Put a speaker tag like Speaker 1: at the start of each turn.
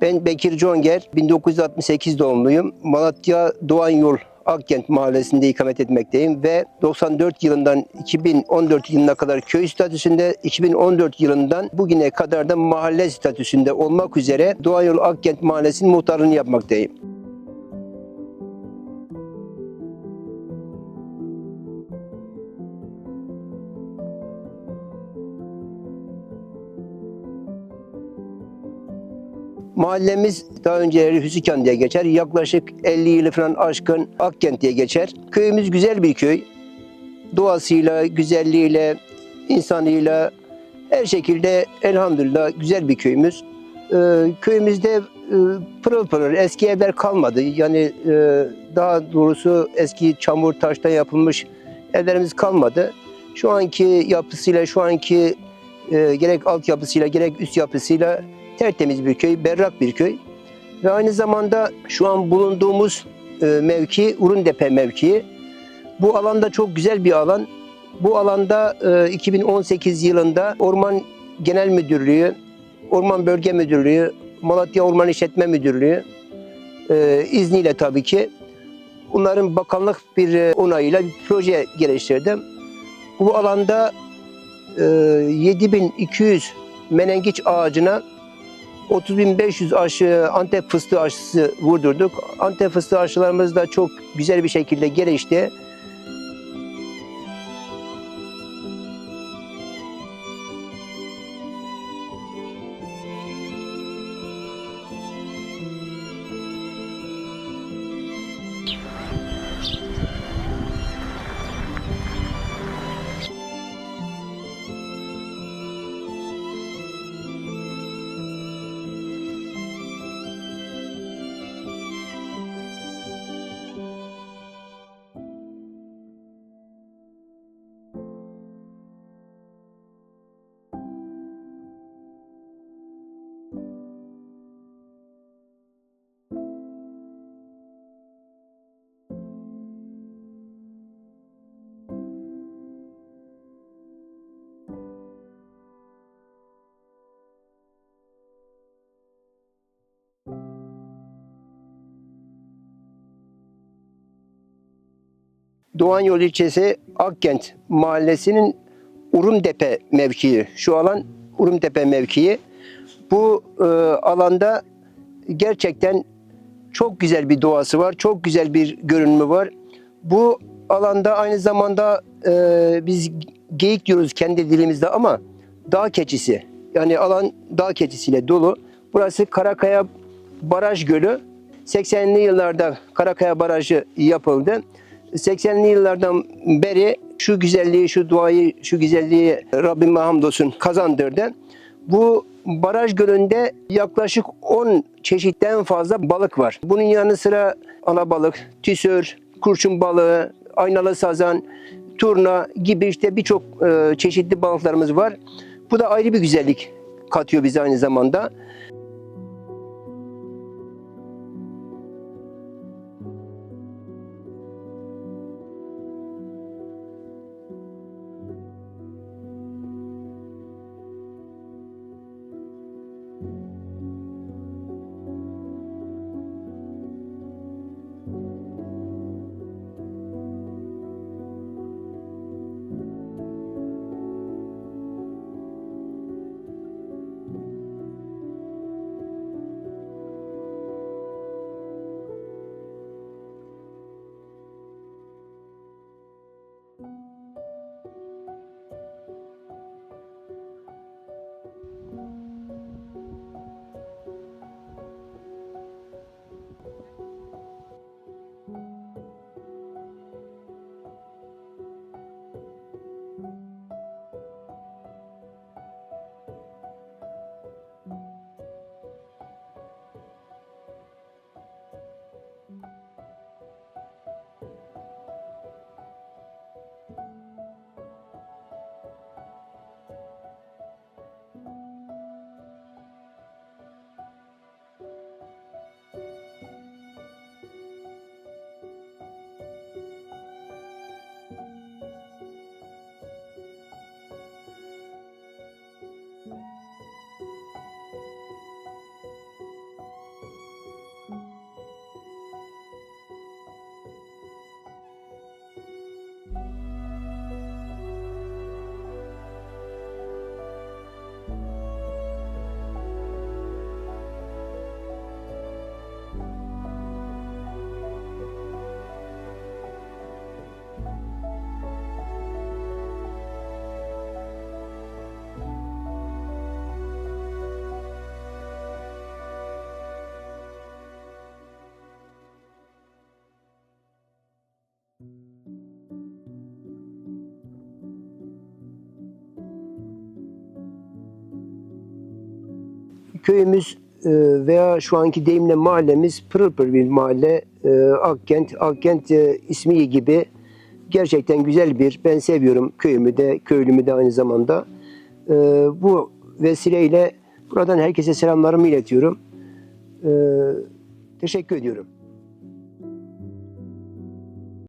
Speaker 1: Ben Bekir Conger, 1968 doğumluyum. Malatya Doğan Yol Akkent mahallesinde ikamet etmekteyim ve 94 yılından 2014 yılına kadar köy statüsünde, 2014 yılından bugüne kadar da mahalle statüsünde olmak üzere Doğan Yol Akkent mahallesinin muhtarlığını yapmaktayım. Mahallemiz daha önce Hüsükan diye geçer. Yaklaşık 50 yılı falan aşkın Akkent diye geçer. Köyümüz güzel bir köy. Doğasıyla, güzelliğiyle, insanıyla her şekilde elhamdülillah güzel bir köyümüz. Ee, köyümüzde e, pırıl pırıl eski evler kalmadı. Yani e, daha doğrusu eski çamur taştan yapılmış evlerimiz kalmadı. Şu anki yapısıyla, şu anki e, gerek altyapısıyla gerek üst yapısıyla tertemiz bir köy, berrak bir köy. Ve aynı zamanda şu an bulunduğumuz e, mevki Urundepe mevkii. Bu alanda çok güzel bir alan. Bu alanda e, 2018 yılında Orman Genel Müdürlüğü, Orman Bölge Müdürlüğü, Malatya Orman İşletme Müdürlüğü e, izniyle tabii ki bunların bakanlık bir e, onayıyla bir proje geliştirdim. Bu alanda e, 7200 menengiç ağacına 30.500 aşı Antep fıstığı aşısı vurdurduk. Antep fıstığı aşılarımız da çok güzel bir şekilde gelişti. Doğan Yol ilçesi Akkent mahallesinin Urumtepe mevkii. Şu alan Urumtepe mevkii. Bu e, alanda gerçekten çok güzel bir doğası var. Çok güzel bir görünümü var. Bu alanda aynı zamanda e, biz geyik diyoruz kendi dilimizde ama dağ keçisi. Yani alan dağ keçisiyle dolu. Burası Karakaya Baraj Gölü. 80'li yıllarda Karakaya Barajı yapıldı. 80'li yıllardan beri şu güzelliği, şu duayı, şu güzelliği Rabbime hamdolsun kazandırdı. Bu baraj gölünde yaklaşık 10 çeşitten fazla balık var. Bunun yanı sıra alabalık, tüsür, kurşun balığı, aynalı sazan, turna gibi işte birçok e, çeşitli balıklarımız var. Bu da ayrı bir güzellik katıyor bize aynı zamanda. Köyümüz e, veya şu anki deyimle mahallemiz pırıl pırıl bir mahalle. E, Akkent, Akkent e, ismi gibi gerçekten güzel bir, ben seviyorum köyümü de, köylümü de aynı zamanda. Bu vesileyle buradan herkese selamlarımı iletiyorum. Teşekkür ediyorum.